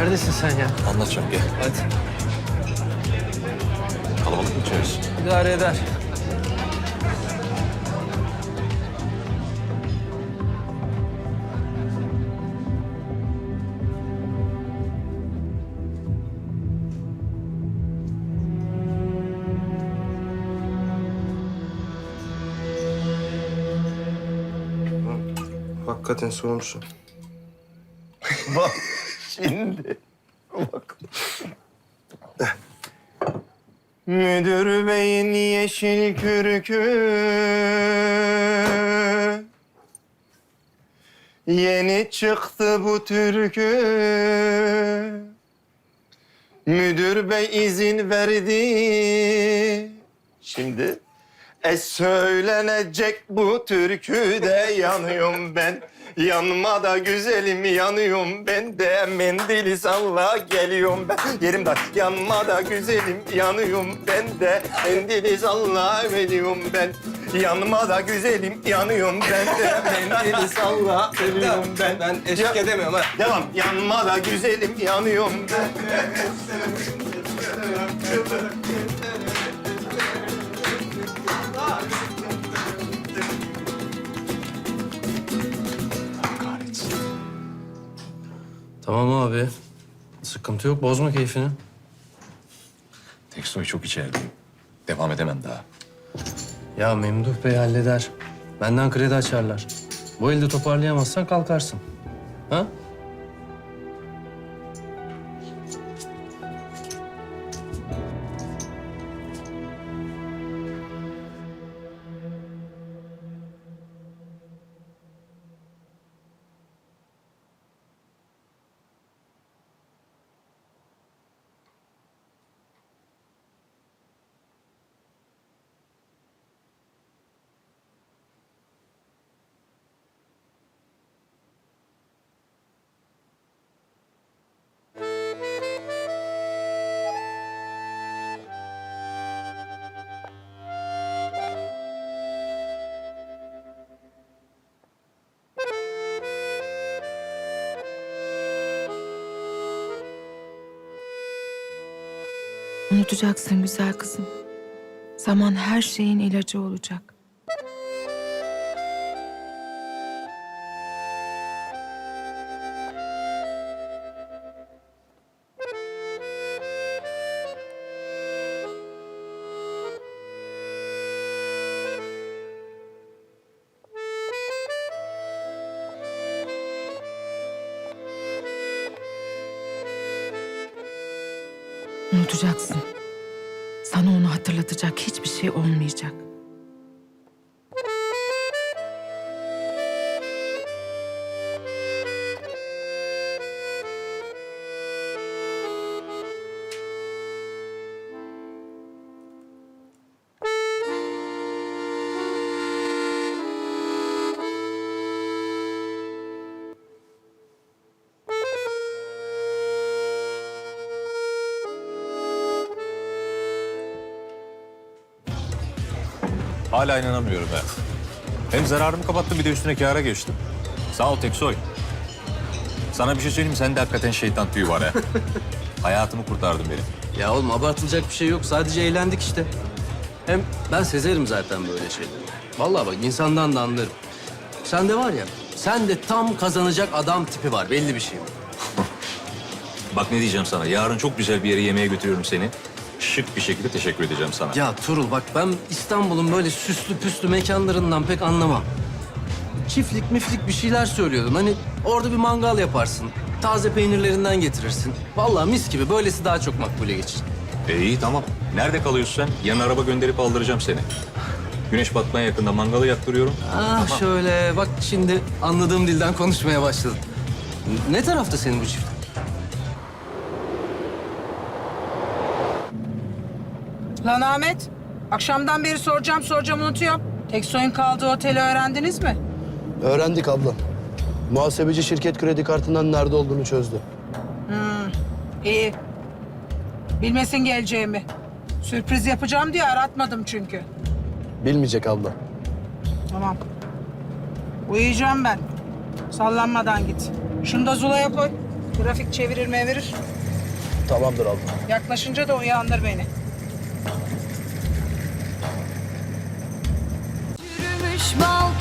Neredesin sen ya? Anlatacağım gel. Hadi. Kalabalık mı içeriz? İdare eder. Hakikaten sormuşum. Bak şimdi. Bak. Müdür beyin yeşil kürkü Yeni çıktı bu türkü Müdür bey izin verdi Şimdi e söylenecek bu türküde yanıyorum ben. Yanma da güzelim yanıyorum ben de mendili salla geliyorum ben. Yerim dar. Yanma da güzelim yanıyorum ben de mendili salla geliyorum ben. Yanma da güzelim yanıyorum ben de mendili salla geliyorum ben. Ben eşlik Ya- edemiyorum ha. Devam. Yanma da güzelim yanıyorum ben. Tamam abi. Sıkıntı yok. Bozma keyfini. Teksoy çok içerideyim. Devam edemem daha. Ya Memduh Bey halleder. Benden kredi açarlar. Bu elde toparlayamazsan kalkarsın. Ha? Unutacaksın güzel kızım. Zaman her şeyin ilacı olacak. Unutacaksın. Sana onu hatırlatacak hiçbir şey olmayacak. Hala inanamıyorum ya. Hem zararımı kapattım bir de üstüne kâra geçtim. Sağ ol Teksoy. Sana bir şey söyleyeyim mi? Sende hakikaten şeytan tüyü var ha. Hayatımı kurtardın benim. Ya oğlum abartılacak bir şey yok. Sadece eğlendik işte. Hem ben sezerim zaten böyle şeyleri. Vallahi bak insandan da anlarım. Sen de var ya, sen de tam kazanacak adam tipi var. Belli bir şey. Bak ne diyeceğim sana. Yarın çok güzel bir yere yemeğe götürüyorum seni. Şık bir şekilde teşekkür edeceğim sana. Ya Turul bak ben İstanbul'un böyle süslü püslü mekanlarından pek anlamam. Çiftlik miflik bir şeyler söylüyordun. Hani orada bir mangal yaparsın. Taze peynirlerinden getirirsin. Vallahi mis gibi. Böylesi daha çok makbule geçer. E, iyi tamam. Nerede kalıyorsun sen? Yarın araba gönderip aldıracağım seni. Güneş batmaya yakında mangalı yaktırıyorum. Ah şöyle bak şimdi anladığım dilden konuşmaya başladın. Ne tarafta senin bu çift? Lan Ahmet, akşamdan beri soracağım soracağım unutuyorum. Teksoy'un kaldığı oteli öğrendiniz mi? Öğrendik abla. Muhasebeci şirket kredi kartından nerede olduğunu çözdü. İyi. Bilmesin geleceğimi. Sürpriz yapacağım diye aratmadım çünkü. Bilmeyecek abla. Tamam. Uyuyacağım ben. Sallanmadan git. Şunu da Zula'ya koy. Trafik çevirir mevirir. Tamamdır abla. Yaklaşınca da uyandır beni. Maus,